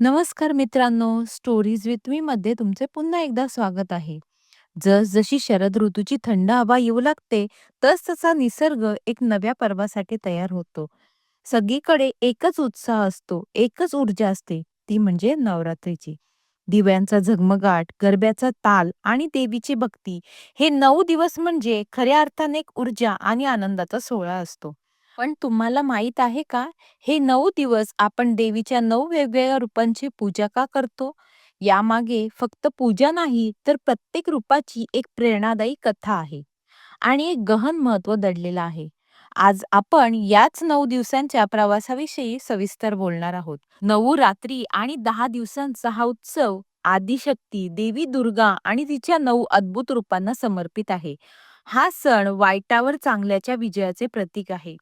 नमस्कार मित्रांनो, stories with me मध्ये तुमचे पुन्हा एकदा स्वागत आहे. जसजशी शरद ऋतूची थंड हवा येऊ लागते, तस-तसा निसर्ग एक नव्या पर्वासाठी तयार होतो. सगळीकडे एकच उत्साह असतो, एकच ऊर्जा असते, ती म्हणजे नवरात्रीची. दिव्यांचा झगमगाट, गरब्याचा ताल आणि देवीची भक्ती हे नऊ दिवस म्हणजे खऱ्या अर्थाने एक ऊर्जा आणि आनंदाचा सोहळा असतो. पण तुम्हाला माहीत आहे का, हे 9 दिवस आपण देवीच्या 9 वेगवेगळ्या रूपांची पूजा का करतो? यामागे फक्त पूजा नाही, तर प्रत्येक रूपाची एक प्रेरणादायी कथा आहे आणि एक गहन महत्त्व दडलेलं आहे. आज आपण याच 9 दिवसांच्या प्रवासाविषयी सविस्तर बोलणार आहोत. 9 रात्री आणि 10 दिवसांचा हा उत्सव आदिशक्ती देवी दुर्गा आणि तिच्या 9 अद्भुत रूपांना समर्पित आहे. हा सण वाईटावर चांगल्याच्या विजयाचे प्रतीक आहे.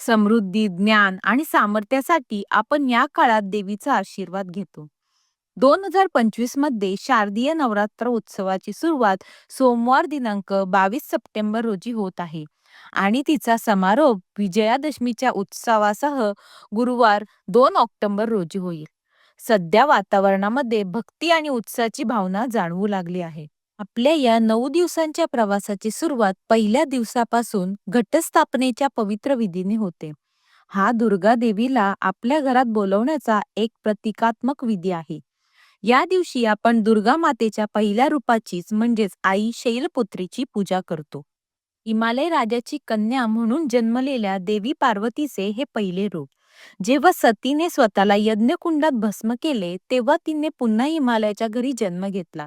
समृद्धी, ज्ञान आणि सामर्थ्यासाठी आपण या काळात देवीचा आशीर्वाद घेतो. 2025 मध्ये शारदीय नवरात्र उत्सवाची सुरुवात सोमवार दिनांक 22 सप्टेंबर रोजी होत आहे आणि तिचा समारोप विजयादशमीच्या उत्सवासह गुरुवार दोन ऑक्टोबर रोजी होईल. सध्या वातावरणामध्ये भक्ती आणि उत्साहाची भावना जाणवू लागली आहे. आपल्या या नऊ दिवसांच्या प्रवासाची सुरुवात पहिल्या दिवसापासून घटस्थापनेच्या पवित्र विधीने होते. हा दुर्गा देवीला आपल्या घरात बोलवण्याचा एक प्रतिकात्मक विधी आहे. या दिवशी आपण दुर्गा मातेच्या पहिल्या रूपाचीच म्हणजेच आई शैलपुत्रीची पूजा करतो. हिमालय राजाची कन्या म्हणून जन्मलेल्या देवी पार्वतीचे हे पहिले रूप. जेव्हा सतीने स्वतःला यज्ञकुंडात भस्म केले, तेव्हा तिने पुन्हा हिमालयाच्या घरी जन्म घेतला.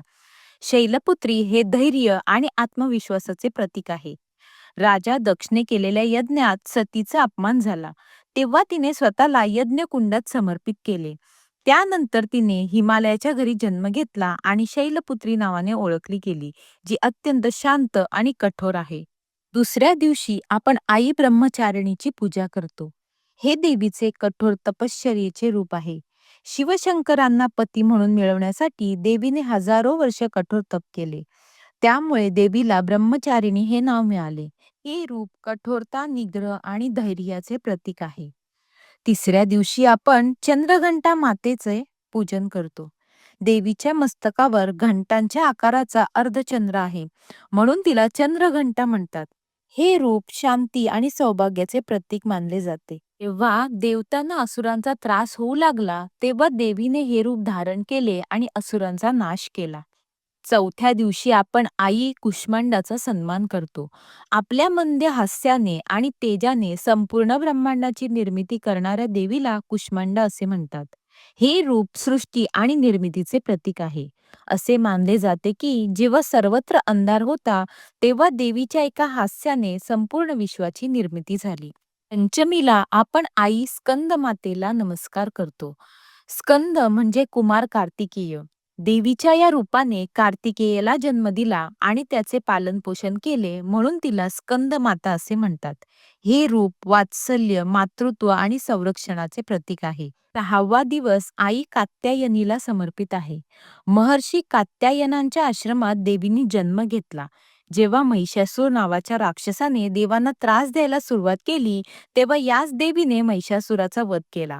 शैलपुत्री हे धैर्य आणि आत्मविश्वासाचे प्रतीक आहे. राजा दक्षने केलेल्या यज्ञात सतीचा अपमान झाला, तेव्हा तिने स्वतःला यज्ञकुंडात समर्पित केले. त्यानंतर तिने हिमालयाच्या घरी जन्म घेतला आणि शैलपुत्री नावाने ओळखली गेली, जी अत्यंत शांत आणि कठोर आहे. दुसऱ्या दिवशी आपण आई ब्रह्मचारिणीची पूजा करतो. हे देवीचे कठोर तपश्चर्येचे रूप आहे. शिवशंकरांना पती म्हणून मिळवण्यासाठी देवीने हजारो वर्ष कठोर तप केले. त्यामुळे देवीला ब्रह्मचारिणी हे नाव मिळाले. हे रूप कठोरता, निग्रह आणि धैर्याचे प्रतीक आहे. तिसऱ्या दिवशी आपण चंद्रघंटा मातेचे पूजन करतो. देवीच्या मस्तकावर घंटांच्या आकाराचा अर्धचंद्र आहे, म्हणून तिला चंद्रघंटा म्हणतात. हे रूप शांती आणि सौभाग्याचे प्रतीक मानले जाते. तेव्हा देवतांना असुरांचा त्रास होऊ लागला, तेव्हा देवीने हे रूप धारण केले आणि असुरांचा नाश केला. चौथ्या दिवशी आपण आई कुष्मांडाचा सन्मान करतो. आपल्या मंद हास्याने आणि तेजाने संपूर्ण ब्रह्मांडाची निर्मिती करणाऱ्या देवीला कुष्मांडा असे म्हणतात. हे रूप सृष्टी आणि निर्मितीचे प्रतीक आहे. असे मानले जाते की जेव्हा सर्वत्र अंधार होता, तेव्हा देवीच्या एका हास्याने संपूर्ण विश्वाची निर्मिती झाली. पंचमीला आपण आई स्कंद मातेला नमस्कार करतो. स्कंद म्हणजे कुमार कार्तिकेय. देवीच्या या रूपाने कार्तिकेयला जन्म दिला आणि त्याचे पालनपोषण केले म्हणून तिला स्कंद माता असे म्हणतात. हे रूप वात्सल्य, मातृत्व आणि संरक्षणाचे प्रतीक आहे. सहावा दिवस आई कात्यायनीला समर्पित आहे. महर्षी कात्यायनांच्या आश्रमात देवीने जन्म घेतला. जेव्हा महिषासूर नावाच्या राक्षसाने देवांना त्रास द्यायला सुरुवात केली, तेव्हा याच देवीने महिषासुराचा वध केला.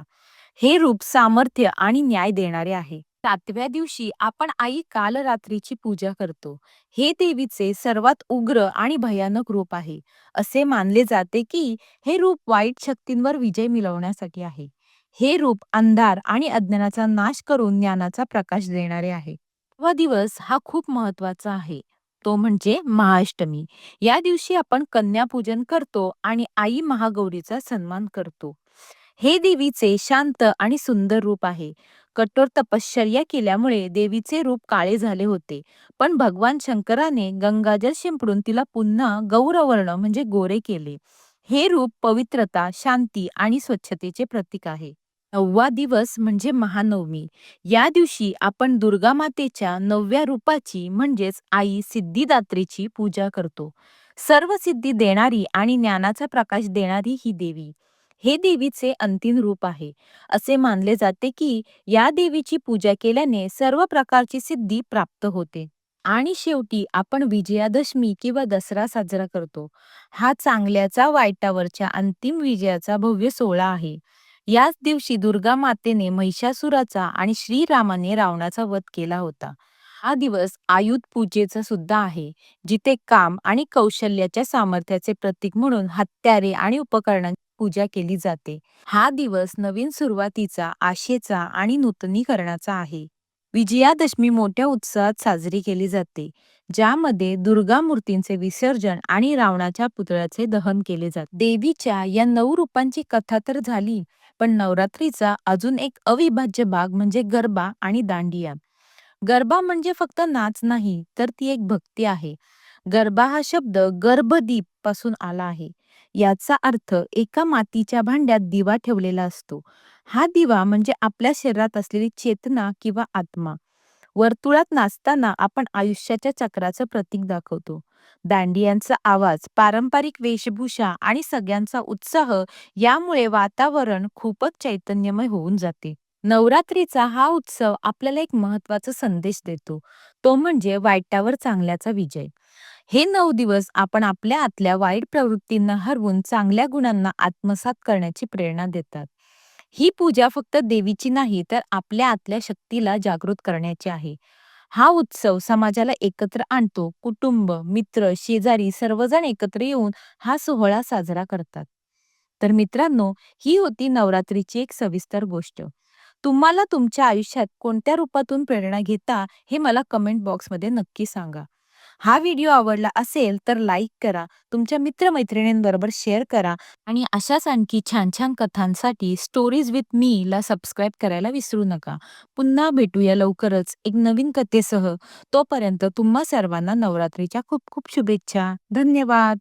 हे रूप सामर्थ्य आणि न्याय देणारे आहे. सातव्या दिवशी आपण आई कालरात्रीची पूजा करतो. हे देवीचे सर्वात उग्र आणि भयानक रूप आहे. असे मानले जाते की हे रूप वाईट शक्तींवर विजय मिळवण्यासाठी आहे. हे रूप अंधार आणि अज्ञानाचा नाश करून ज्ञानाचा प्रकाश देणारे आहे. व दिवस हा खूप महत्त्वाचा आहे. तो म्हणजे महाअष्टमी. या दिवशी आपण कन्यापूजन करतो आणि आई महागौरीचा सन्मान करतो. हे देवीचे शांत आणि सुंदर रूप आहे. कठोर तपश्चर्या केल्यामुळे देवीचे रूप काळे झाले होते, पण भगवान शंकराने गंगाजल शिंपडून तिला पुन्हा गौरवर्ण म्हणजे गोरे केले. हे रूप पवित्रता, शांती आणि स्वच्छतेचे प्रतीक आहे. नववा दिवस म्हणजे महानवमी. या दिवशी आपण दुर्गा मातेच्या नवव्या रूपाची म्हणजेच आई सिद्धिदात्रीची पूजा करतो. सर्व सिद्धी देणारी आणि ज्ञानाचा प्रकाश देणारी ही देवी. हे देवीचे अंतिम रूप आहे. असे मानले जाते की या देवीची पूजा केल्याने सर्व प्रकारची सिद्धी प्राप्त होते. आणि शेवटी आपण विजयादशमी किंवा दसरा साजरा करतो. हा चांगल्याचा वाईटावरच्या अंतिम विजयाचा भव्य सोहळा आहे. याच दिवशी दुर्गा मातेने महिषासुराचा आणि श्रीरामाने रावणाचा वध केला होता. हा दिवस आयुध पूजेचा सुद्धा आहे जिथे काम आणि कौशल्याच्या सामर्थ्याचे प्रतीक म्हणून हत्यारे आणि उपकरणांची पूजा केली जाते. हा दिवस नवीन सुरुवातीचा आशेचा आणि नूतनीकरणाचा आहे. विजयादशमी मोठ्या उत्साहात साजरी केली जाते ज्यामध्ये दुर्गा मूर्तींचे विसर्जन आणि रावणाच्या पुतळ्याचे दहन केले जाते. देवीच्या या नऊ रूपांची कथा तर झाली पण नवरात्रीचा अजून एक अविभाज्य भाग म्हणजे गरबा आणि दांडिया. गरबा म्हणजे फक्त नाच नाही तर ती एक भक्ती आहे. गरबा हा शब्द गर्भदीपपासून आला आहे. याचा अर्थ एका मातीच्या भांड्यात दिवा ठेवलेला असतो. हा दिवा म्हणजे आपल्या शरीरात असलेली चेतना किंवा आत्मा. वर्तुळात नाचताना आपण आयुष्याच्या चक्राचं प्रतीक दाखवतो. दांडियांचा आवाज पारंपरिक वेशभूषा आणि सगळ्यांचा उत्साह यामुळे वातावरण खूपच चैतन्यमय होऊन जाते. नवरात्रीचा हा उत्सव आपल्याला एक महत्त्वाचा संदेश देतो. तो म्हणजे वाईटावर चांगल्याचा विजय. हे नऊ दिवस आपण आपल्या आतल्या वाईट प्रवृत्तींना हरवून चांगल्या गुणांना आत्मसात करण्याची प्रेरणा देतात. ही पूजा फक्त देवीची नाही तर आपल्या आतल्या शक्तीला जागृत करण्याची आहे. हा उत्सव समाजाला एकत्र आणतो कुटुंब मित्र शेजारी सर्वजण एकत्र येऊन हा सोहळा साजरा करतात. तर मित्रांनो ही होती नवरात्रीची एक सविस्तर गोष्ट. तुम्हाला तुमच्या आयुष्यात कोणत्या रूपातून प्रेरणा घेता हे मला कमेंट बॉक्समध्ये नक्की सांगा. हा व्हिडिओ आवडला असेल तर लाईक करा तुमच्या मित्रमैत्रिणींबरोबर शेअर करा आणि अशाच आणखी छान छान कथांसाठी स्टोरीज विथ मी ला सबस्क्राईब करायला विसरू नका. पुन्हा भेटूया लवकरच एक नवीन कथेसह. तोपर्यंत तुम्हा सर्वांना नवरात्रीच्या खूप खूप शुभेच्छा. धन्यवाद!